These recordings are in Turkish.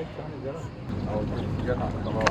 行了，那我就直接拿那包了。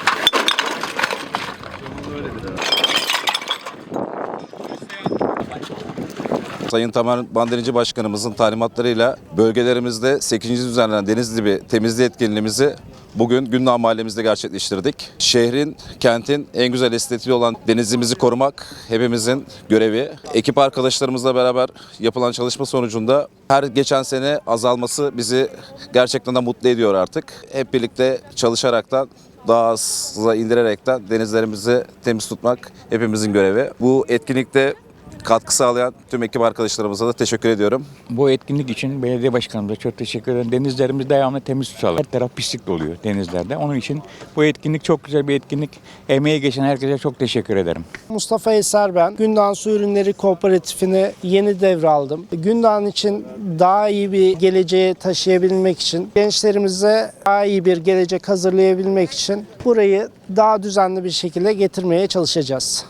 Sayın Tamer Banderici Başkanımızın talimatlarıyla bölgelerimizde 8. düzenlenen Denizlibi temizliği etkinliğimizi bugün Gündağ Mahallemizde gerçekleştirdik. Şehrin, kentin en güzel estetiği olan denizimizi korumak hepimizin görevi. Ekip arkadaşlarımızla beraber yapılan çalışma sonucunda her geçen sene azalması bizi gerçekten de mutlu ediyor artık. Hep birlikte çalışaraktan daha aza indirerekten denizlerimizi temiz tutmak hepimizin görevi. Bu etkinlikte katkı sağlayan tüm ekip arkadaşlarımıza da teşekkür ediyorum. Bu etkinlik için belediye başkanımıza çok teşekkür ederim. Denizlerimizi devamlı temiz tutalım. Her taraf pislik doluyor denizlerde. Onun için bu etkinlik çok güzel bir etkinlik. Emeği geçen herkese çok teşekkür ederim. Mustafa Eser ben. Gündoğan Su Ürünleri Kooperatifini yeni devraldım. Gündoğan için daha iyi bir geleceğe taşıyabilmek için, gençlerimize daha iyi bir gelecek hazırlayabilmek için burayı daha düzenli bir şekilde getirmeye çalışacağız.